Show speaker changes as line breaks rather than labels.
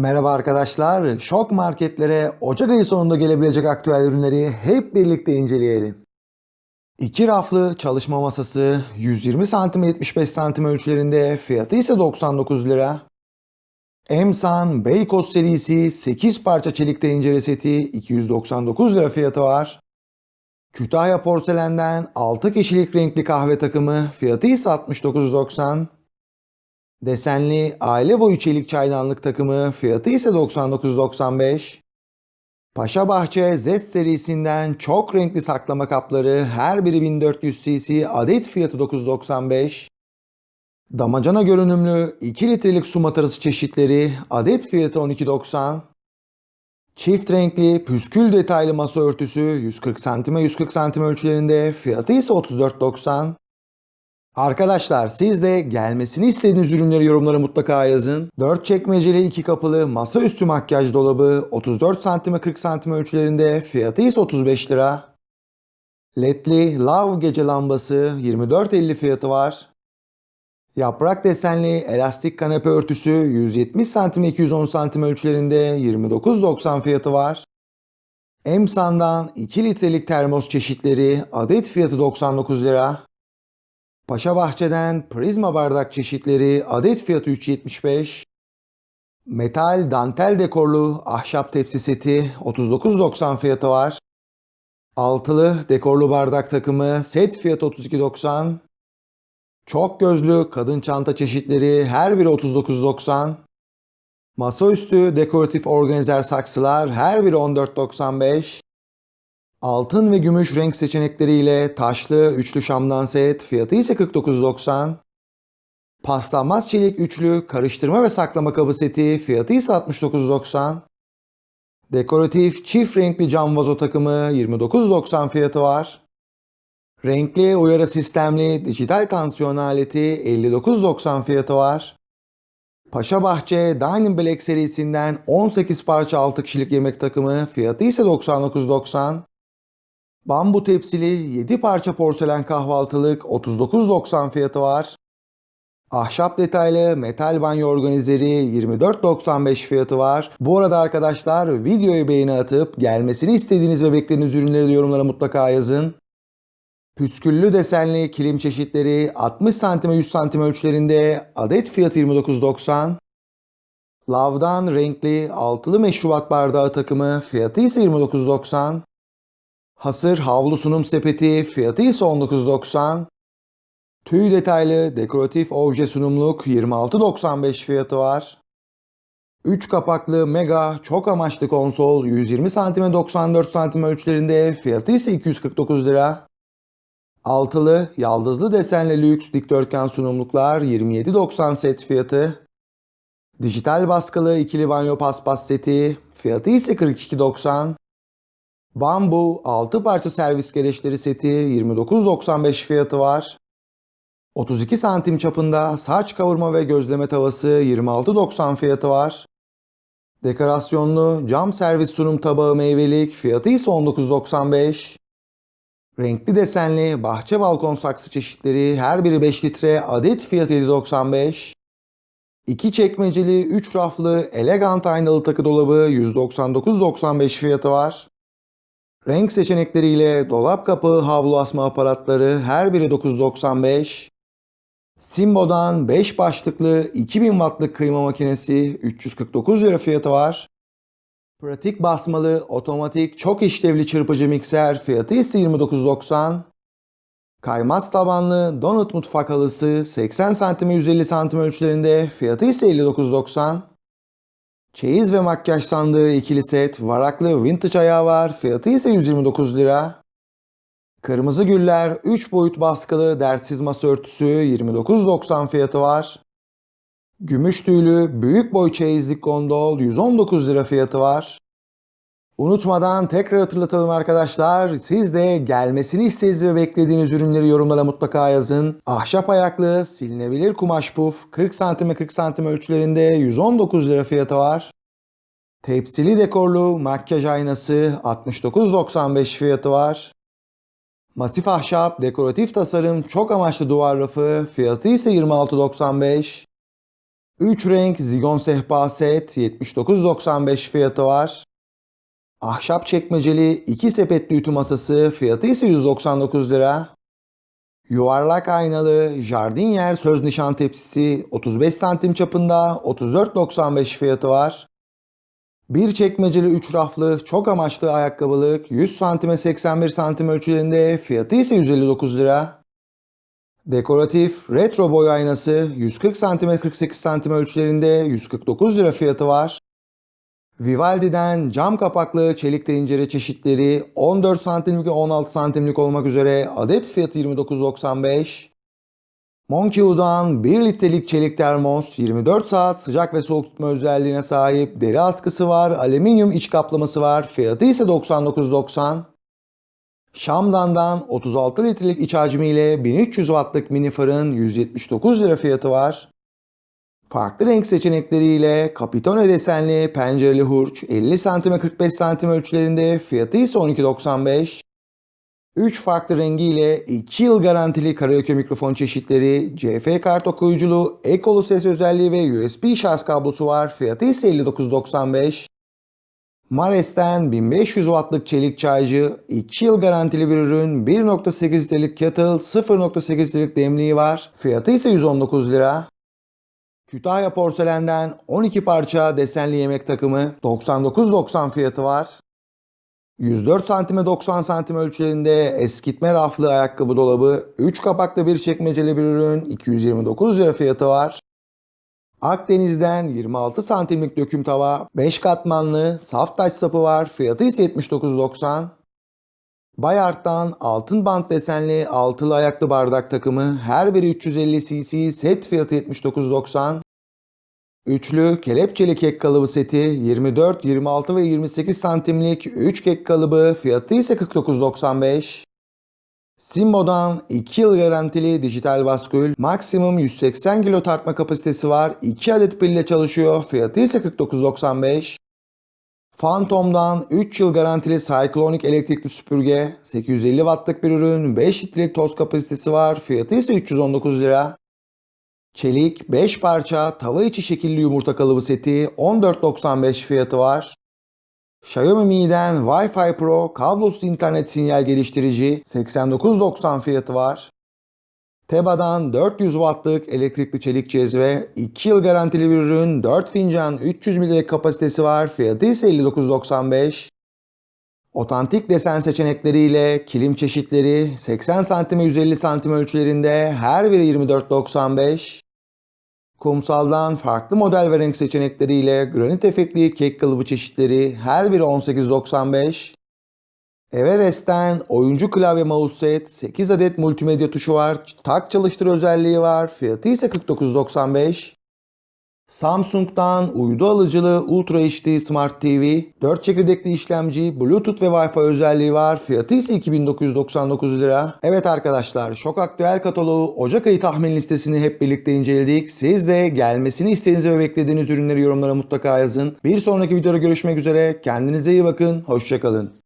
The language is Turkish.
Merhaba arkadaşlar. Şok marketlere Ocak ayı sonunda gelebilecek aktüel ürünleri hep birlikte inceleyelim. İki raflı çalışma masası 120 cm 75 cm ölçülerinde fiyatı ise 99 lira. Emsan Beykoz serisi 8 parça çelik tencere seti 299 lira fiyatı var. Kütahya porselenden 6 kişilik renkli kahve takımı fiyatı ise 69.90. Desenli aile boyu çelik çaydanlık takımı fiyatı ise 99.95. Paşa Bahçe Z serisinden çok renkli saklama kapları her biri 1400 cc adet fiyatı 9.95. Damacana görünümlü 2 litrelik su matarası çeşitleri adet fiyatı 12.90. Çift renkli püskül detaylı masa örtüsü 140 cm 140 cm ölçülerinde fiyatı ise 34.90. Arkadaşlar siz de gelmesini istediğiniz ürünleri yorumlara mutlaka yazın. 4 çekmeceli 2 kapılı masaüstü makyaj dolabı 34 cm 40 cm ölçülerinde fiyatı ise 35 lira. LED'li Love gece lambası 24.50 fiyatı var. Yaprak desenli elastik kanepe örtüsü 170 cm 210 cm ölçülerinde 29.90 fiyatı var. Emsan'dan 2 litrelik termos çeşitleri adet fiyatı 99 lira. Paşa Bahçe'den prizma bardak çeşitleri adet fiyatı 3.75. Metal dantel dekorlu ahşap tepsi seti 39.90 fiyatı var. Altılı dekorlu bardak takımı set fiyatı 32.90. Çok gözlü kadın çanta çeşitleri her biri 39.90. Masaüstü dekoratif organizer saksılar her biri 14.95. Altın ve gümüş renk seçenekleriyle taşlı üçlü şamdan set fiyatı ise 49.90. Paslanmaz çelik üçlü karıştırma ve saklama kabı seti fiyatı ise 69.90. Dekoratif çift renkli cam vazo takımı 29.90 fiyatı var. Renkli uyarı sistemli dijital tansiyon aleti 59.90 fiyatı var. Paşa Bahçe Dining Black serisinden 18 parça 6 kişilik yemek takımı fiyatı ise 99.90. Bambu tepsili 7 parça porselen kahvaltılık 39.90 fiyatı var. Ahşap detaylı metal banyo organizeri 24.95 fiyatı var. Bu arada arkadaşlar videoyu beğeni atıp gelmesini istediğiniz ve beklediğiniz ürünleri de yorumlara mutlaka yazın. Püsküllü desenli kilim çeşitleri 60 cm 100 cm ölçülerinde adet fiyatı 29.90. Lav'dan renkli altılı meşrubat bardağı takımı fiyatı ise 29.90. Hasır havlu sunum sepeti fiyatı ise 19.90. Tüy detaylı dekoratif obje sunumluk 26.95 fiyatı var. 3 kapaklı mega çok amaçlı konsol 120 cm 94 cm ölçülerinde fiyatı ise 249 lira. Altılı yaldızlı desenli lüks dikdörtgen sunumluklar 27.90 set fiyatı. Dijital baskılı ikili banyo paspas seti fiyatı ise 42.90. Bambu 6 parça servis gereçleri seti 29.95 fiyatı var. 32 santim çapında saç kavurma ve gözleme tavası 26.90 fiyatı var. Dekorasyonlu cam servis sunum tabağı meyvelik fiyatı ise 19.95. Renkli desenli bahçe balkon saksı çeşitleri her biri 5 litre adet fiyatı 7.95. 2 çekmeceli 3 raflı elegant aynalı takı dolabı 199.95 fiyatı var. Renk seçenekleriyle dolap kapağı havlu asma aparatları her biri 9.95. Simbo'dan 5 başlıklı 2000 wattlık kıyma makinesi 349 lira fiyatı var. Pratik basmalı otomatik çok işlevli çırpıcı mikser fiyatı ise 29.90. Kaymaz tabanlı donut mutfak halısı 80 cm 150 cm ölçülerinde fiyatı ise 59.90. Çeyiz ve makyaj sandığı ikili set varaklı vintage ayağı var. Fiyatı ise 129 lira. Kırmızı güller 3 boyut baskılı dersiz masa örtüsü 29.90 fiyatı var. Gümüş tüylü büyük boy çeyizlik gondol 119 lira fiyatı var. Unutmadan tekrar hatırlatalım arkadaşlar. Siz de gelmesini istediğiniz ve beklediğiniz ürünleri yorumlara mutlaka yazın. Ahşap ayaklı silinebilir kumaş puf 40 cm 40 cm ölçülerinde 119 lira fiyatı var. Tepsili dekorlu makyaj aynası 69.95 fiyatı var. Masif ahşap dekoratif tasarım çok amaçlı duvar rafı fiyatı ise 26.95. 3 renk zigon sehpa set 79.95 fiyatı var. Ahşap çekmeceli 2 sepetli ütü masası fiyatı ise 199 lira. Yuvarlak aynalı jardinier söz nişan tepsisi 35 santim çapında 34.95 fiyatı var. Bir çekmeceli 3 raflı çok amaçlı ayakkabılık 100 santime 81 santim ölçülerinde fiyatı ise 159 lira. Dekoratif retro boy aynası 140 santime 48 santim ölçülerinde 149 lira fiyatı var. Vivaldi'den cam kapaklı çelik tencere çeşitleri 14 santimlik ve 16 santimlik olmak üzere adet fiyatı 29.95. Monkeywood'dan 1 litrelik çelik termos 24 saat sıcak ve soğuk tutma özelliğine sahip deri askısı var, alüminyum iç kaplaması var, fiyatı ise 99.90. Şamdan'dan 36 litrelik iç hacmiyle 1300 wattlık mini fırın 179 lira fiyatı var. Farklı renk seçenekleriyle kapitone desenli pencereli hurç 50 cm 45 cm ölçülerinde fiyatı ise 12.95. 3 farklı rengiyle 2 yıl garantili karaoke mikrofon çeşitleri, CF kart okuyuculu, ekolu ses özelliği ve USB şarj kablosu var. Fiyatı ise 59.95. Mares'ten 1500 wattlık çelik çaycı, 2 yıl garantili bir ürün, 1.8 litrelik kettle, 0.8 litrelik demliği var. Fiyatı ise 119 lira. Kütahya porselenden 12 parça desenli yemek takımı 99.90 fiyatı var. 104 santime 90 santim ölçülerinde eskitme raflı ayakkabı dolabı, 3 kapaklı bir çekmeceli bir ürün 229 lira fiyatı var. Akdeniz'den 26 santimlik döküm tava, 5 katmanlı saf taç sapı var. Fiyatı ise 79.90. Bayart'tan altın bant desenli altılı ayaklı bardak takımı her biri 350 cc set fiyatı 79.90. Üçlü kelepçeli kek kalıbı seti 24, 26 ve 28 santimlik 3 kek kalıbı fiyatı ise 49.95. Simbo'dan 2 yıl garantili dijital baskül, maksimum 180 kilo tartma kapasitesi var, 2 adet pille çalışıyor, fiyatı ise 49.95. Phantom'dan 3 yıl garantili Cyclonic elektrikli süpürge, 850 wattlık bir ürün, 5 litrelik toz kapasitesi var, fiyatı ise 319 lira. Çelik 5 parça tava içi şekilli yumurta kalıbı seti 14.95 fiyatı var. Xiaomi Mi'den Wi-Fi Pro kablosuz internet sinyal geliştirici 89.90 fiyatı var. Teba'dan 400 wattlık elektrikli çelik cezve, 2 yıl garantili bir ürün, 4 fincan, 300 ml kapasitesi var, fiyatı ise 59.95. Otantik desen seçenekleriyle kilim çeşitleri 80 cm 150 cm ölçülerinde her biri 24.95. Kumsaldan farklı model ve renk seçenekleriyle granit efektli kek kalıbı çeşitleri her biri 18.95. Everest'ten oyuncu klavye mouse set 8 adet multimedya tuşu var. Tak çalıştır özelliği var. Fiyatı ise 49.95. Samsung'dan uydu alıcılı Ultra HD Smart TV, 4 çekirdekli işlemci, Bluetooth ve Wi-Fi özelliği var. Fiyatı ise 2999 lira. Evet arkadaşlar, Şok Aktüel kataloğu Ocak ayı tahmin listesini hep birlikte inceledik. Siz de gelmesini istediğiniz ve beklediğiniz ürünleri yorumlara mutlaka yazın. Bir sonraki videoda görüşmek üzere. Kendinize iyi bakın. Hoşçakalın.